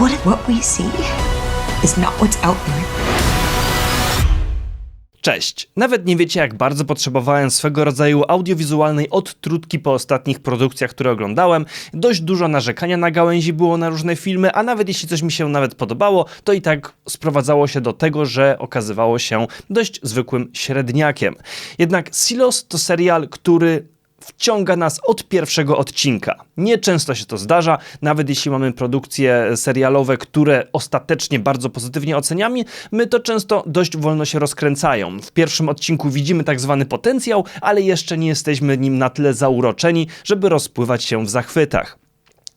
What what we see is not what's out there? Cześć! Nawet nie wiecie, jak bardzo potrzebowałem swego rodzaju audiowizualnej odtrutki po ostatnich produkcjach, które oglądałem. Dość dużo narzekania na gałęzi było na różne filmy, a nawet jeśli coś mi się nawet podobało, to i tak sprowadzało się do tego, że okazywało się dość zwykłym średniakiem. Jednak Silos to serial, który wciąga nas od pierwszego odcinka. Nieczęsto się to zdarza, nawet jeśli mamy produkcje serialowe, które ostatecznie bardzo pozytywnie oceniamy, my to często dość wolno się rozkręcają. W pierwszym odcinku widzimy tak zwany potencjał, ale jeszcze nie jesteśmy nim na tyle zauroczeni, żeby rozpływać się w zachwytach.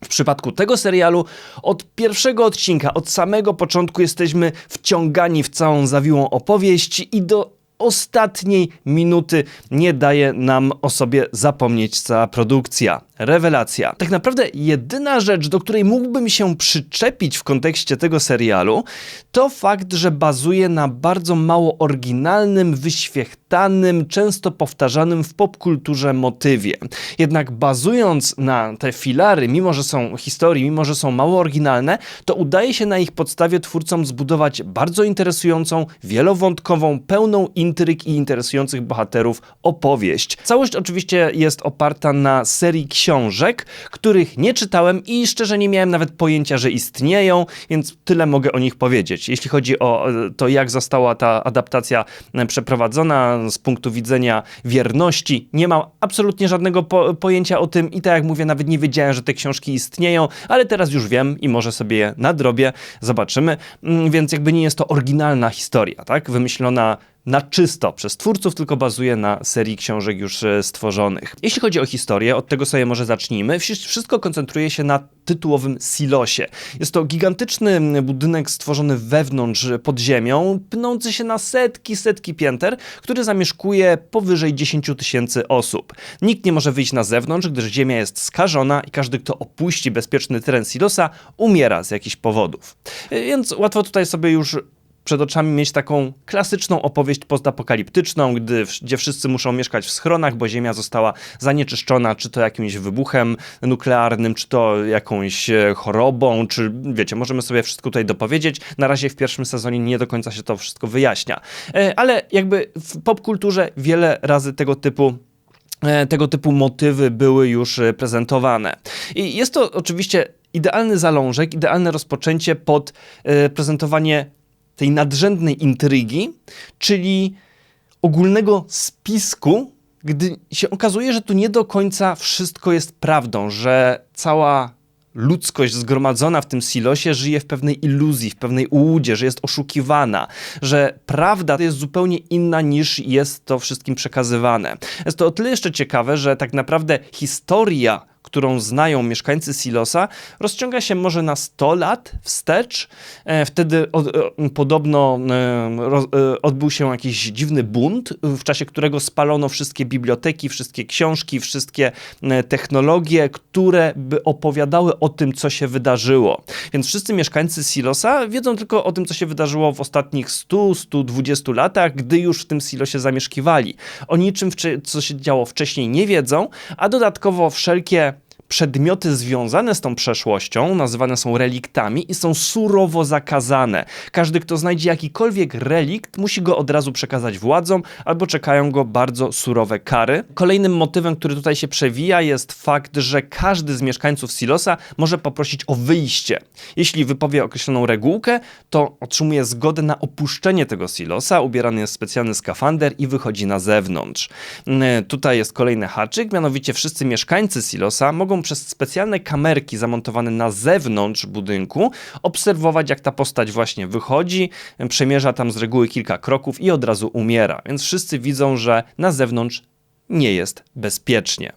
W przypadku tego serialu od pierwszego odcinka, od samego początku jesteśmy wciągani w całą zawiłą opowieść i do ostatniej minuty nie daje nam o sobie zapomnieć cała produkcja. Rewelacja. Tak naprawdę jedyna rzecz, do której mógłbym się przyczepić w kontekście tego serialu, to fakt, że bazuje na bardzo mało oryginalnym, wyświechtanym, często powtarzanym w popkulturze motywie. Jednak bazując na te filary, mimo że są historii, mimo że są mało oryginalne, to udaje się na ich podstawie twórcom zbudować bardzo interesującą, wielowątkową, pełną intryg i interesujących bohaterów opowieść. Całość oczywiście jest oparta na serii książek, książek, których nie czytałem i szczerze nie miałem nawet pojęcia, że istnieją, więc tyle mogę o nich powiedzieć. Jeśli chodzi o e, to, jak została ta adaptacja e, przeprowadzona z punktu widzenia wierności, nie mam absolutnie żadnego po pojęcia o tym i tak jak mówię, nawet nie wiedziałem, że te książki istnieją, ale teraz już wiem i może sobie je nadrobię, zobaczymy. Mm, więc jakby nie jest to oryginalna historia, tak? Wymyślona na czysto przez twórców, tylko bazuje na serii książek już e, stworzonych. Jeśli chodzi o historię, od tego sobie może zacznijmy. Wszystko koncentruje się na tytułowym silosie. Jest to gigantyczny budynek stworzony wewnątrz pod ziemią, pnący się na setki, setki pięter, który zamieszkuje powyżej 10 tysięcy osób. Nikt nie może wyjść na zewnątrz, gdyż ziemia jest skażona i każdy, kto opuści bezpieczny teren silosa, umiera z jakichś powodów. E, więc łatwo tutaj sobie już przed oczami mieć taką klasyczną opowieść postapokaliptyczną, gdy, gdzie wszyscy muszą mieszkać w schronach, bo Ziemia została zanieczyszczona, czy to jakimś wybuchem nuklearnym, czy to jakąś e, chorobą, czy wiecie, możemy sobie wszystko tutaj dopowiedzieć. Na razie w pierwszym sezonie nie do końca się to wszystko wyjaśnia. E, ale jakby w popkulturze wiele razy tego typu e, tego typu motywy były już prezentowane. I jest to oczywiście idealny zalążek, idealne rozpoczęcie pod prezentowanie tej nadrzędnej intrygi, czyli ogólnego spisku, gdy się okazuje, że tu nie do końca wszystko jest prawdą, że cała ludzkość zgromadzona w tym silosie żyje w pewnej iluzji, w pewnej ułudzie, że jest oszukiwana, że prawda jest zupełnie inna niż jest to wszystkim przekazywane. Jest to o tyle jeszcze ciekawe, że tak naprawdę historia którą znają mieszkańcy Silosa, rozciąga się może na 100 lat wstecz. E, wtedy od, e, podobno e, odbył się jakiś dziwny bunt, w czasie którego spalono wszystkie biblioteki, wszystkie książki, wszystkie technologie, które by opowiadały o tym, co się wydarzyło. Więc wszyscy mieszkańcy Silosa wiedzą tylko o tym, co się wydarzyło w ostatnich 100-120 latach, gdy już w tym Silosie zamieszkiwali. O niczym, co się działo wcześniej, nie wiedzą, a dodatkowo wszelkie przedmioty związane z tą przeszłością nazywane są reliktami i są surowo zakazane. Każdy, kto znajdzie jakikolwiek relikt, musi go od razu przekazać władzom, albo czekają go bardzo surowe kary. Kolejnym motywem, który tutaj się przewija, jest fakt, że każdy z mieszkańców Silosa może poprosić o wyjście. Jeśli wypowie określoną regułkę, to otrzymuje zgodę na opuszczenie tego Silosa, ubierany jest specjalny skafander i wychodzi na zewnątrz. Tutaj jest kolejny haczyk, mianowicie wszyscy mieszkańcy Silosa mogą przez specjalne kamerki zamontowane na zewnątrz budynku obserwować, jak ta postać właśnie wychodzi, przemierza tam z reguły kilka kroków i od razu umiera. Więc wszyscy widzą, że na zewnątrz nie jest bezpiecznie.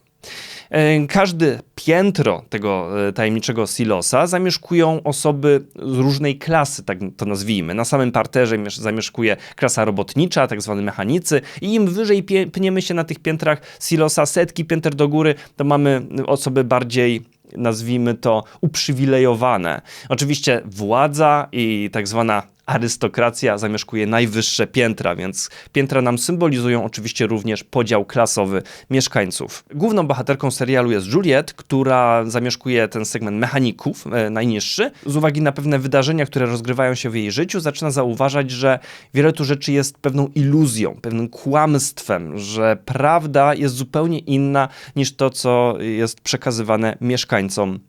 E, każde piętro tego e, tajemniczego silosa zamieszkują osoby z różnej klasy, tak to nazwijmy. Na samym parterze zamieszkuje klasa robotnicza, tak zwani mechanicy i im wyżej pniemy się na tych piętrach silosa, setki pięter do góry, to mamy osoby bardziej nazwijmy to uprzywilejowane. Oczywiście władza i tak zwana arystokracja zamieszkuje najwyższe piętra, więc piętra nam symbolizują oczywiście również podział klasowy mieszkańców. Główną bohaterką serialu jest Juliet, która zamieszkuje ten segment mechaników, e, najniższy. Z uwagi na pewne wydarzenia, które rozgrywają się w jej życiu, zaczyna zauważać, że wiele tu rzeczy jest pewną iluzją, pewnym kłamstwem, że prawda jest zupełnie inna niż to, co jest przekazywane mieszkańcom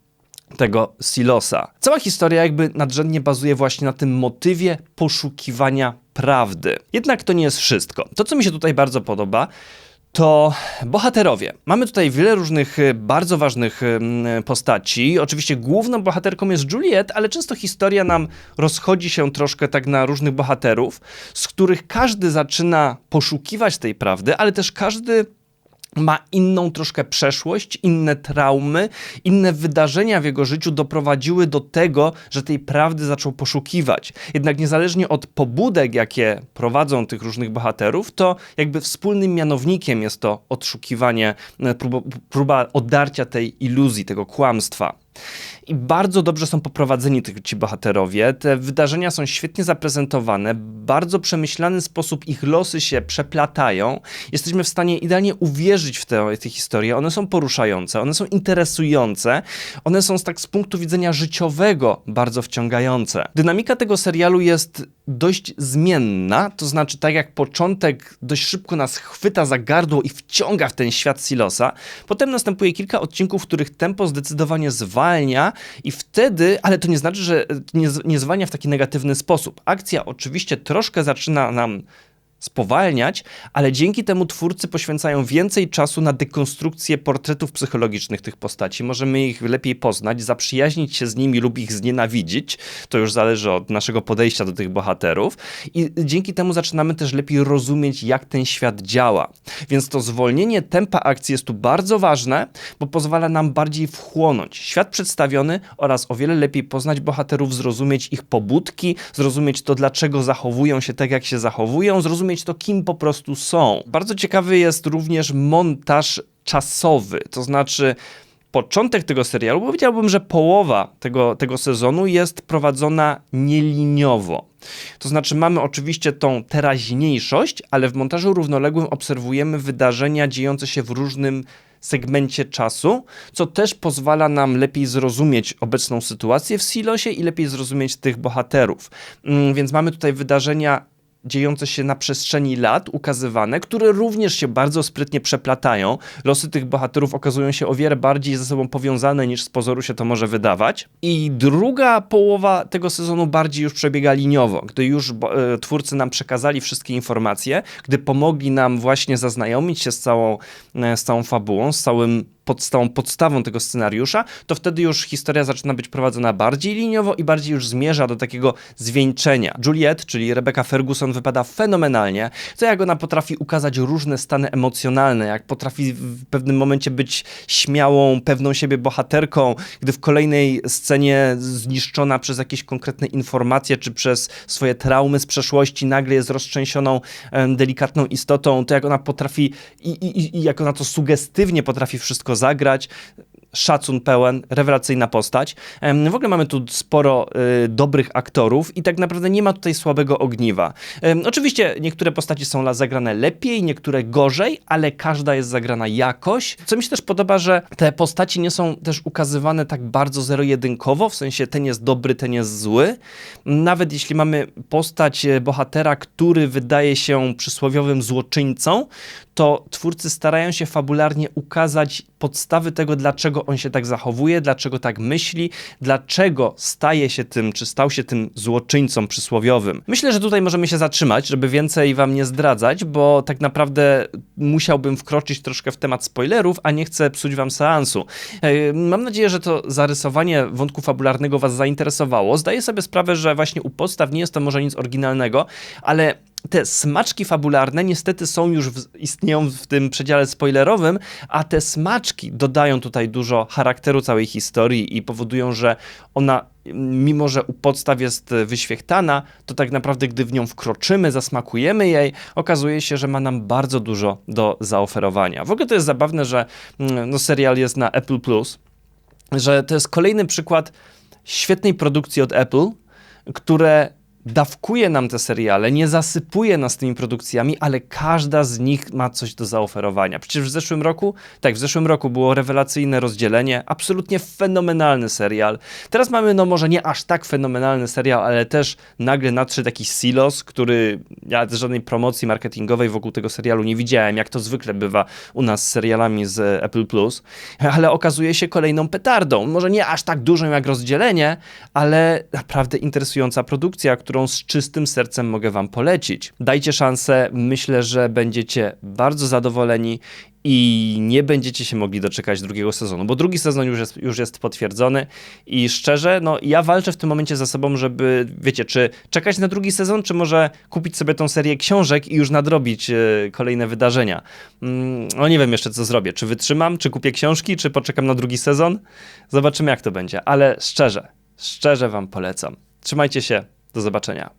tego silosa. Cała historia jakby nadrzędnie bazuje właśnie na tym motywie poszukiwania prawdy. Jednak to nie jest wszystko. To, co mi się tutaj bardzo podoba, to bohaterowie. Mamy tutaj wiele różnych y, bardzo ważnych y, postaci. Oczywiście główną bohaterką jest Juliet, ale często historia nam rozchodzi się troszkę tak na różnych bohaterów, z których każdy zaczyna poszukiwać tej prawdy, ale też każdy ma inną troszkę przeszłość, inne traumy, inne wydarzenia w jego życiu doprowadziły do tego, że tej prawdy zaczął poszukiwać. Jednak niezależnie od pobudek, jakie prowadzą tych różnych bohaterów, to jakby wspólnym mianownikiem jest to odszukiwanie, e, próba, próba odarcia tej iluzji, tego kłamstwa. I bardzo dobrze są poprowadzeni ci bohaterowie. Te wydarzenia są świetnie zaprezentowane, bardzo przemyślany sposób ich losy się przeplatają. Jesteśmy w stanie idealnie uwierzyć w te, te historie. One są poruszające, one są interesujące, one są tak z punktu widzenia życiowego bardzo wciągające. Dynamika tego serialu jest dość zmienna, to znaczy tak jak początek dość szybko nas chwyta za gardło i wciąga w ten świat Silosa, potem następuje kilka odcinków, w których tempo zdecydowanie i wtedy, ale to nie znaczy, że nie, nie zwalnia w taki negatywny sposób. Akcja oczywiście troszkę zaczyna nam spowalniać, ale dzięki temu twórcy poświęcają więcej czasu na dekonstrukcję portretów psychologicznych tych postaci. Możemy ich lepiej poznać, zaprzyjaźnić się z nimi lub ich znienawidzić. To już zależy od naszego podejścia do tych bohaterów. I dzięki temu zaczynamy też lepiej rozumieć, jak ten świat działa. Więc to zwolnienie tempa akcji jest tu bardzo ważne, bo pozwala nam bardziej wchłonąć świat przedstawiony oraz o wiele lepiej poznać bohaterów, zrozumieć ich pobudki, zrozumieć to, dlaczego zachowują się tak, jak się zachowują, zrozumieć zrozumieć to, kim po prostu są. Bardzo ciekawy jest również montaż czasowy, to znaczy początek tego serialu, powiedziałbym, że połowa tego, tego sezonu jest prowadzona nieliniowo. To znaczy, mamy oczywiście tą teraźniejszość, ale w montażu równoległym obserwujemy wydarzenia dziejące się w różnym segmencie czasu, co też pozwala nam lepiej zrozumieć obecną sytuację w silosie i lepiej zrozumieć tych bohaterów. Mm, więc mamy tutaj wydarzenia dziejące się na przestrzeni lat, ukazywane, które również się bardzo sprytnie przeplatają. Losy tych bohaterów okazują się o wiele bardziej ze sobą powiązane niż z pozoru się to może wydawać. I druga połowa tego sezonu bardziej już przebiega liniowo, gdy już e, twórcy nam przekazali wszystkie informacje, gdy pomogli nam właśnie zaznajomić się z całą, e, z całą fabułą, z całym podstawą, podstawą tego scenariusza, to wtedy już historia zaczyna być prowadzona bardziej liniowo i bardziej już zmierza do takiego zwieńczenia. Juliet, czyli Rebecca Ferguson, wypada fenomenalnie, co jak ona potrafi ukazać różne stany emocjonalne, jak potrafi w pewnym momencie być śmiałą, pewną siebie bohaterką, gdy w kolejnej scenie zniszczona przez jakieś konkretne informacje, czy przez swoje traumy z przeszłości, nagle jest roztrzęsioną, delikatną istotą, to jak ona potrafi i, i, i jak ona to sugestywnie potrafi wszystko zagrać szacun pełen, rewelacyjna postać. W ogóle mamy tu sporo y, dobrych aktorów i tak naprawdę nie ma tutaj słabego ogniwa. Oczywiście niektóre postaci są zagrane lepiej, niektóre gorzej, ale każda jest zagrana jakoś. Co mi się też podoba, że te postaci nie są też ukazywane tak bardzo zero-jedynkowo, w sensie ten jest dobry, ten jest zły. Nawet jeśli mamy postać e, bohatera, który wydaje się przysłowiowym złoczyńcą, to twórcy starają się fabularnie ukazać podstawy tego, dlaczego on się tak zachowuje, dlaczego tak myśli, dlaczego staje się tym, czy stał się tym złoczyńcą przysłowiowym. Myślę, że tutaj możemy się zatrzymać, żeby więcej wam nie zdradzać, bo tak naprawdę musiałbym wkroczyć troszkę w temat spoilerów, a nie chcę psuć wam seansu. Mam nadzieję, że to zarysowanie wątku fabularnego was zainteresowało. Zdaję sobie sprawę, że właśnie u podstaw nie jest to może nic oryginalnego, ale te smaczki fabularne niestety są już w, istnieją w tym przedziale spoilerowym, a te smaczki dodają tutaj dużo charakteru całej historii i powodują, że ona, mimo że u podstaw jest wyświechtana, to tak naprawdę, gdy w nią wkroczymy, zasmakujemy jej, okazuje się, że ma nam bardzo dużo do zaoferowania. W ogóle to jest zabawne, że mm, no, serial jest na Apple Plus, że to jest kolejny przykład świetnej produkcji od Apple, które dawkuje nam te seriale, nie zasypuje nas tymi produkcjami, ale każda z nich ma coś do zaoferowania. Przecież w zeszłym roku, tak, w zeszłym roku było rewelacyjne rozdzielenie, absolutnie fenomenalny serial. Teraz mamy, no może nie aż tak fenomenalny serial, ale też nagle nadszedł jakiś silos, który ja z żadnej promocji marketingowej wokół tego serialu nie widziałem, jak to zwykle bywa u nas z serialami z Apple Plus, ale okazuje się kolejną petardą. Może nie aż tak dużą jak rozdzielenie, ale naprawdę interesująca produkcja, którą z czystym sercem mogę Wam polecić. Dajcie szansę, myślę, że będziecie bardzo zadowoleni i nie będziecie się mogli doczekać drugiego sezonu, bo drugi sezon już jest, już jest potwierdzony i szczerze, no ja walczę w tym momencie ze sobą, żeby, wiecie, czy czekać na drugi sezon, czy może kupić sobie tą serię książek i już nadrobić e, kolejne wydarzenia. Mm, no nie wiem jeszcze, co zrobię. Czy wytrzymam, czy kupię książki, czy poczekam na drugi sezon? Zobaczymy, jak to będzie, ale szczerze, szczerze Wam polecam. Trzymajcie się, do zobaczenia.